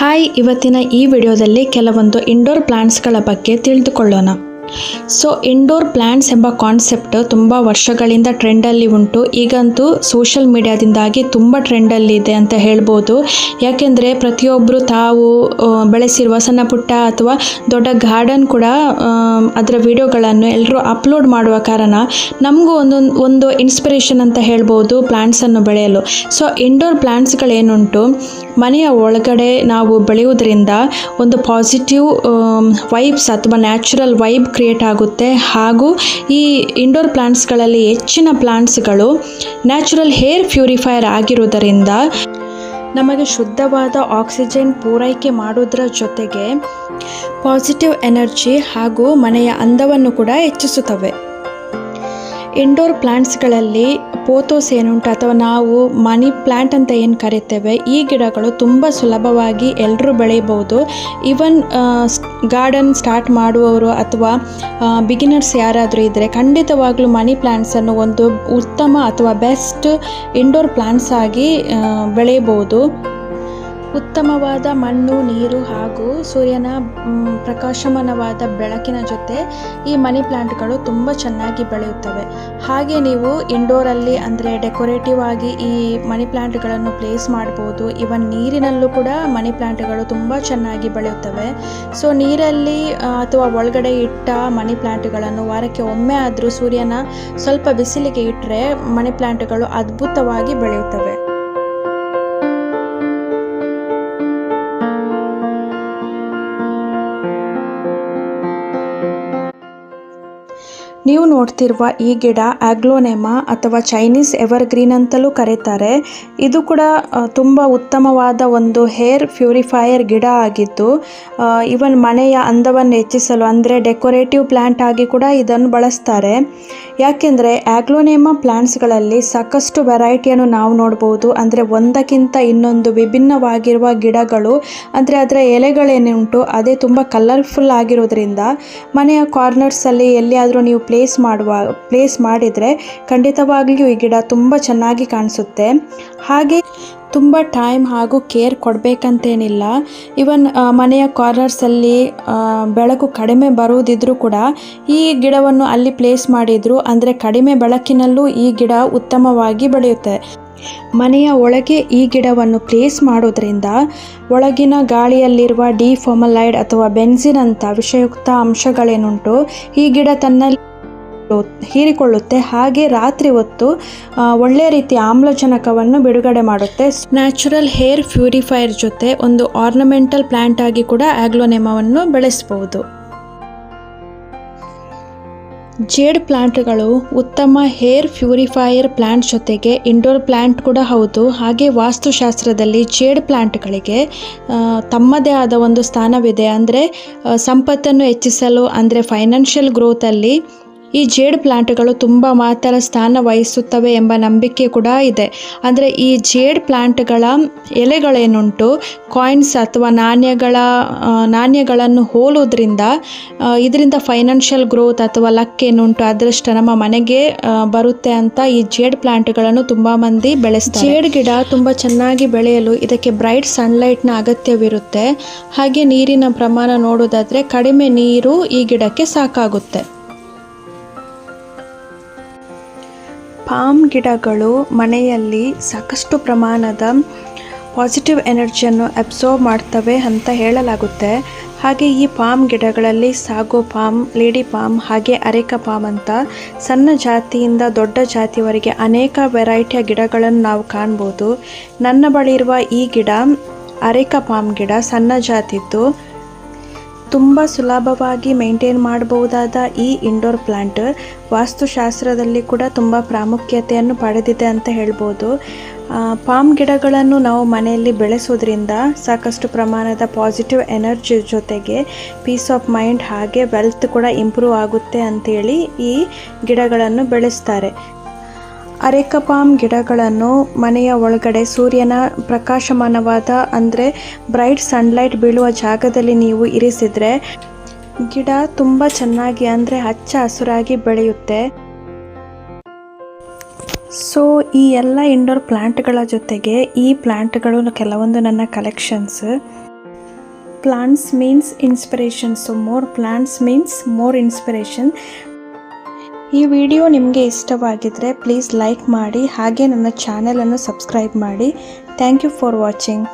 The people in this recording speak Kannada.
ಹಾಯ್, ಇವತ್ತಿನ ಈ ವಿಡಿಯೋದಲ್ಲಿ ಕೆಲವೊಂದು ಇಂಡೋರ್ ಪ್ಲಾಂಟ್ಸ್ಗಳ ಬಗ್ಗೆ ತಿಳಿದುಕೊಳ್ಳೋಣ. ಸೊ ಇಂಡೋರ್ ಪ್ಲಾಂಟ್ಸ್ ಎಂಬ ಕಾನ್ಸೆಪ್ಟ್ ತುಂಬ ವರ್ಷಗಳಿಂದ ಟ್ರೆಂಡಲ್ಲಿ ಉಂಟು. ಈಗಂತೂ ಸೋಷಲ್ ಮೀಡಿಯಾದಿಂದಾಗಿ ತುಂಬ ಟ್ರೆಂಡಲ್ಲಿ ಇದೆ ಅಂತ ಹೇಳ್ಬೋದು. ಯಾಕೆಂದರೆ ಪ್ರತಿಯೊಬ್ಬರು ತಾವು ಬೆಳೆಸಿರುವ ಸಣ್ಣ ಪುಟ್ಟ ಅಥವಾ ದೊಡ್ಡ ಗಾರ್ಡನ್ ಕೂಡ ಅದರ ವಿಡಿಯೋಗಳನ್ನು ಎಲ್ಲರೂ ಅಪ್ಲೋಡ್ ಮಾಡುವ ಕಾರಣ ನಮಗೂ ಒಂದು ಒಂದು ಇನ್ಸ್ಪಿರೇಷನ್ ಅಂತ ಹೇಳ್ಬೋದು ಪ್ಲ್ಯಾಂಟ್ಸನ್ನು ಬೆಳೆಯಲು. ಸೊ ಇಂಡೋರ್ ಪ್ಲಾಂಟ್ಸ್ಗಳೇನುಂಟು ಮನೆಯ ಒಳಗಡೆ ನಾವು ಬೆಳೆಯೋದ್ರಿಂದ ಒಂದು ಪಾಸಿಟಿವ್ ವೈಬ್ಸ್ ಅಥವಾ ನ್ಯಾಚುರಲ್ ವೈಬ್ ಕ್ರಿಯೇಟ್ ಆಗುತ್ತೆ. ಹಾಗೂ ಈ ಇಂಡೋರ್ ಪ್ಲಾಂಟ್ಸ್ಗಳಲ್ಲಿ ಹೆಚ್ಚಿನ ಪ್ಲಾಂಟ್ಸ್ಗಳು ನ್ಯಾಚುರಲ್ ಹೇರ್ ಪ್ಯೂರಿಫೈಯರ್ ಆಗಿರುವುದರಿಂದ ನಮಗೆ ಶುದ್ಧವಾದ ಆಕ್ಸಿಜನ್ ಪೂರೈಕೆ ಮಾಡುವುದರ ಜೊತೆಗೆ ಪಾಸಿಟಿವ್ ಎನರ್ಜಿ ಹಾಗೂ ಮನೆಯ ಅಂದವನ್ನು ಕೂಡ ಹೆಚ್ಚಿಸುತ್ತವೆ. ಇಂಡೋರ್ ಪ್ಲಾಂಟ್ಸ್ಗಳಲ್ಲಿ ಪೋತೋಸ್ ಏನುಂಟು ಅಥವಾ ನಾವು ಮನಿ ಪ್ಲ್ಯಾಂಟ್ ಅಂತ ಏನು ಕರಿತೇವೆ, ಈ ಗಿಡಗಳು ತುಂಬ ಸುಲಭವಾಗಿ ಎಲ್ಲರೂ ಬೆಳೆಯಬಹುದು. ಈವನ್ ಗಾರ್ಡನ್ ಸ್ಟಾರ್ಟ್ ಮಾಡುವವರು ಅಥವಾ ಬಿಗಿನರ್ಸ್ ಯಾರಾದರೂ ಇದ್ದರೆ ಖಂಡಿತವಾಗಲೂ ಮನಿ ಪ್ಲ್ಯಾಂಟ್ಸನ್ನು ಒಂದು ಉತ್ತಮ ಅಥವಾ ಬೆಸ್ಟ್ ಇಂಡೋರ್ ಪ್ಲಾಂಟ್ಸ್ ಆಗಿ ಬೆಳೆಯಬಹುದು. ಉತ್ತಮವಾದ ಮಣ್ಣು, ನೀರು ಹಾಗೂ ಸೂರ್ಯನ ಪ್ರಕಾಶಮಾನವಾದ ಬೆಳಕಿನ ಜೊತೆ ಈ ಮನಿ ಪ್ಲಾಂಟ್ಗಳು ತುಂಬ ಚೆನ್ನಾಗಿ ಬೆಳೆಯುತ್ತವೆ. ಹಾಗೆ ನೀವು ಇಂಡೋರಲ್ಲಿ ಅಂದರೆ ಡೆಕೋರೇಟಿವ್ ಆಗಿ ಈ ಮನಿ ಪ್ಲಾಂಟ್ಗಳನ್ನು ಪ್ಲೇಸ್ ಮಾಡ್ಬೋದು. ಇವನ್ ನೀರಿನಲ್ಲೂ ಕೂಡ ಮನಿ ಪ್ಲಾಂಟ್ಗಳು ತುಂಬ ಚೆನ್ನಾಗಿ ಬೆಳೆಯುತ್ತವೆ. ಸೊ ನೀರಲ್ಲಿ ಅಥವಾ ಒಳಗಡೆ ಇಟ್ಟ ಮನಿ ಪ್ಲಾಂಟ್ಗಳನ್ನು ವಾರಕ್ಕೆ ಒಮ್ಮೆ ಆದರೂ ಸೂರ್ಯನ ಸ್ವಲ್ಪ ಬಿಸಿಲಿಗೆ ಇಟ್ಟರೆ ಮನಿ ಪ್ಲಾಂಟ್ಗಳು ಅದ್ಭುತವಾಗಿ ಬೆಳೆಯುತ್ತವೆ. ನೀವು ನೋಡ್ತಿರುವ ಈ ಗಿಡ ಆಗ್ಲೋನೆಮಾ ಅಥವಾ ಚೈನೀಸ್ ಎವರ್ಗ್ರೀನ್ ಅಂತಲೂ ಕರೀತಾರೆ. ಇದು ಕೂಡ ತುಂಬ ಉತ್ತಮವಾದ ಒಂದು ಹೇರ್ ಪ್ಯೂರಿಫೈಯರ್ ಗಿಡ ಆಗಿದ್ದು ಇವನ್ ಮನೆಯ ಅಂದವನ್ನು ಹೆಚ್ಚಿಸಲು ಅಂದರೆ ಡೆಕೋರೇಟಿವ್ ಪ್ಲ್ಯಾಂಟ್ ಆಗಿ ಕೂಡ ಇದನ್ನು ಬಳಸ್ತಾರೆ. ಯಾಕೆಂದರೆ ಆಗ್ಲೋನೆಮಾ ಪ್ಲ್ಯಾಂಟ್ಸ್ಗಳಲ್ಲಿ ಸಾಕಷ್ಟು ವೆರೈಟಿಯನ್ನು ನಾವು ನೋಡ್ಬೋದು. ಅಂದರೆ ಒಂದಕ್ಕಿಂತ ಇನ್ನೊಂದು ವಿಭಿನ್ನವಾಗಿರುವ ಗಿಡಗಳು, ಅಂದರೆ ಅದರ ಎಲೆಗಳೇನುಂಟು, ಅದೇ ತುಂಬ ಕಲರ್ಫುಲ್ ಆಗಿರೋದ್ರಿಂದ ಮನೆಯ ಕಾರ್ನರ್ಸಲ್ಲಿ ಎಲ್ಲಿಯಾದರೂ ನೀವು ಪ್ಲೇಸ್ ಮಾಡುವ ಪ್ಲೇಸ್ ಮಾಡಿದರೆ ಖಂಡಿತವಾಗಿಯೂ ಈ ಗಿಡ ತುಂಬ ಚೆನ್ನಾಗಿ ಕಾಣಿಸುತ್ತೆ. ಹಾಗೆ ತುಂಬ ಟೈಮ್ ಹಾಗೂ ಕೇರ್ ಕೊಡಬೇಕಂತೇನಿಲ್ಲ. ಇವನ್ ಮನೆಯ ಕಾರ್ನರ್ಸಲ್ಲಿ ಬೆಳಕು ಕಡಿಮೆ ಬರುವುದಿದ್ರೂ ಕೂಡ ಈ ಗಿಡವನ್ನು ಅಲ್ಲಿ ಪ್ಲೇಸ್ ಮಾಡಿದ್ರು ಅಂದರೆ ಕಡಿಮೆ ಬೆಳಕಿನಲ್ಲೂ ಈ ಗಿಡ ಉತ್ತಮವಾಗಿ ಬೆಳೆಯುತ್ತೆ. ಮನೆಯ ಒಳಗೆ ಈ ಗಿಡವನ್ನು ಪ್ಲೇಸ್ ಮಾಡೋದ್ರಿಂದ ಒಳಗಿನ ಗಾಳಿಯಲ್ಲಿರುವ ಡಿಫೊಮಲೈಡ್ ಅಥವಾ ಬೆನ್ಸಿನ್ ಅಂತ ವಿಷಯುಕ್ತ ಅಂಶಗಳೇನುಂಟು, ಈ ಗಿಡ ತನ್ನಲ್ಲಿ ಹೀರಿಕೊಳ್ಳುತ್ತೆ ಹಾಗೆ ರಾತ್ರಿ ಹೊತ್ತು ಒಳ್ಳೆಯ ರೀತಿಯ ಆಮ್ಲಜನಕವನ್ನು ಬಿಡುಗಡೆ ಮಾಡುತ್ತೆ. ನ್ಯಾಚುರಲ್ ಹೇರ್ ಪ್ಯೂರಿಫೈಯರ್ ಜೊತೆ ಒಂದು ಆರ್ನಮೆಂಟಲ್ ಪ್ಲಾಂಟ್ ಆಗಿ ಕೂಡ ಆಗ್ಲೋನೆಮವನ್ನು ಬೆಳೆಸಬಹುದು ಜೇಡ್ ಪ್ಲಾಂಟ್ಗಳು ಉತ್ತಮ ಹೇರ್ ಪ್ಯೂರಿಫೈಯರ್ ಪ್ಲಾಂಟ್ ಜೊತೆಗೆ ಇಂಡೋರ್ ಪ್ಲಾಂಟ್ ಕೂಡ ಹೌದು. ಹಾಗೆ ವಾಸ್ತುಶಾಸ್ತ್ರದಲ್ಲಿ ಜೇಡ್ ಪ್ಲಾಂಟ್ಗಳಿಗೆ ತಮ್ಮದೇ ಆದ ಒಂದು ಸ್ಥಾನವಿದೆ. ಅಂದರೆ ಸಂಪತ್ತನ್ನು ಹೆಚ್ಚಿಸಲು, ಅಂದರೆ, ಫೈನಾನ್ಷಿಯಲ್ ಗ್ರೋತಲ್ಲಿ ಈ ಜೇಡ್ ಪ್ಲಾಂಟ್ಗಳು ತುಂಬ ಮಾತ್ರ ಸ್ಥಾನ ವಹಿಸುತ್ತವೆ ಎಂಬ ನಂಬಿಕೆ ಕೂಡ ಇದೆ. ಅಂದರೆ ಈ ಜೇಡ್ ಪ್ಲಾಂಟ್ಗಳ ಎಲೆಗಳೇನುಂಟು ಕಾಯಿನ್ಸ್ ಅಥವಾ ನಾಣ್ಯಗಳ ನಾಣ್ಯಗಳನ್ನು ಹೋಲೋದ್ರಿಂದ ಇದರಿಂದ ಫೈನಾನ್ಷಿಯಲ್ ಗ್ರೋತ್ ಅಥವಾ ಲಕ್ ಏನುಂಟು ಅದೃಷ್ಟ ನಮ್ಮ ಮನೆಗೆ ಬರುತ್ತೆ ಅಂತ ಈ ಜೇಡ್ ಪ್ಲಾಂಟ್ಗಳನ್ನು ತುಂಬ ಮಂದಿ ಬೆಳೆಸ್ತಾರೆ. ಜೇಡ್ ಗಿಡ ತುಂಬ ಚೆನ್ನಾಗಿ ಬೆಳೆಯಲು ಇದಕ್ಕೆ ಬ್ರೈಟ್ ಸನ್ಲೈಟ್ನ ಅಗತ್ಯವಿರುತ್ತೆ. ಹಾಗೆ ನೀರಿನ ಪ್ರಮಾಣ ನೋಡೋದಾದರೆ ಕಡಿಮೆ ನೀರು ಈ ಗಿಡಕ್ಕೆ ಸಾಕಾಗುತ್ತೆ. ಪಾಮ್ ಗಿಡಗಳು ಮನೆಯಲ್ಲಿ ಸಾಕಷ್ಟು ಪ್ರಮಾಣದ ಪಾಸಿಟಿವ್ ಎನರ್ಜಿಯನ್ನು ಅಬ್ಸರ್ವ್ ಮಾಡ್ತವೆ ಅಂತ ಹೇಳಲಾಗುತ್ತೆ. ಹಾಗೆ ಈ ಪಾಮ್ ಗಿಡಗಳಲ್ಲಿ ಸಾಗೋ ಪಾಮ್, ಲೇಡಿ ಪಾಮ್, ಹಾಗೆ ಅರೇಕ ಪಾಮ್ ಅಂತ ಸಣ್ಣ ಜಾತಿಯಿಂದ ದೊಡ್ಡ ಜಾತಿವರೆಗೆ ಅನೇಕ ವೆರೈಟಿಯ ಗಿಡಗಳನ್ನು ನಾವು ಕಾಣ್ಬೋದು. ನನ್ನ ಬಳಿ ಇರುವ ಈ ಗಿಡ ಅರೇಕ ಪಾಮ್ ಗಿಡ ಸಣ್ಣ ಜಾತಿದ್ದು. ತುಂಬ ಸುಲಭವಾಗಿ ಮೇಂಟೈನ್ ಮಾಡಬಹುದಾದ ಈ ಇಂಡೋರ್ ಪ್ಲಾಂಟ್ ವಾಸ್ತುಶಾಸ್ತ್ರದಲ್ಲಿ ಕೂಡ ತುಂಬ ಪ್ರಾಮುಖ್ಯತೆಯನ್ನು ಪಡೆದಿದೆ ಅಂತ ಹೇಳ್ಬೋದು. ಪಾಮ್ ಗಿಡಗಳನ್ನು ನಾವು ಮನೆಯಲ್ಲಿ ಬೆಳೆಸೋದ್ರಿಂದ ಸಾಕಷ್ಟು ಪ್ರಮಾಣದ ಪಾಸಿಟಿವ್ ಎನರ್ಜಿ ಜೊತೆಗೆ ಪೀಸ್ ಆಫ್ ಮೈಂಡ್ ಹಾಗೆ ವೆಲ್ತ್ ಕೂಡ ಇಂಪ್ರೂವ್ ಆಗುತ್ತೆ ಅಂಥೇಳಿ ಈ ಗಿಡಗಳನ್ನು ಬೆಳೆಸ್ತಾರೆ. ಅರೇಕಪಾಮ್ ಗಿಡಗಳನ್ನು ಮನೆಯ ಒಳಗಡೆ ಸೂರ್ಯನ ಪ್ರಕಾಶಮಾನವಾದ, ಅಂದರೆ ಬ್ರೈಟ್ ಸನ್ಲೈಟ್ ಬೀಳುವ ಜಾಗದಲ್ಲಿ ನೀವು ಇರಿಸಿದರೆ ಗಿಡ ತುಂಬ ಚೆನ್ನಾಗಿ, ಅಂದರೆ ಹಚ್ಚ ಹಸುರಾಗಿ ಬೆಳೆಯುತ್ತೆ. ಸೊ ಈ ಎಲ್ಲ ಇಂಡೋರ್ ಪ್ಲ್ಯಾಂಟ್ಗಳ ಜೊತೆಗೆ ಈ ಪ್ಲ್ಯಾಂಟ್ಗಳು ಕೆಲವೊಂದು ನನ್ನ collections plants means inspiration so more plants means more inspiration ಈ ವಿಡಿಯೋ ನಿಮಗೆ ಇಷ್ಟವಾಗಿದ್ದರೆ ಪ್ಲೀಸ್ ಲೈಕ್ ಮಾಡಿ ಹಾಗೆ ನನ್ನ ಚಾನೆಲನ್ನು ಸಬ್ಸ್ಕ್ರೈಬ್ ಮಾಡಿ. Thank you for watching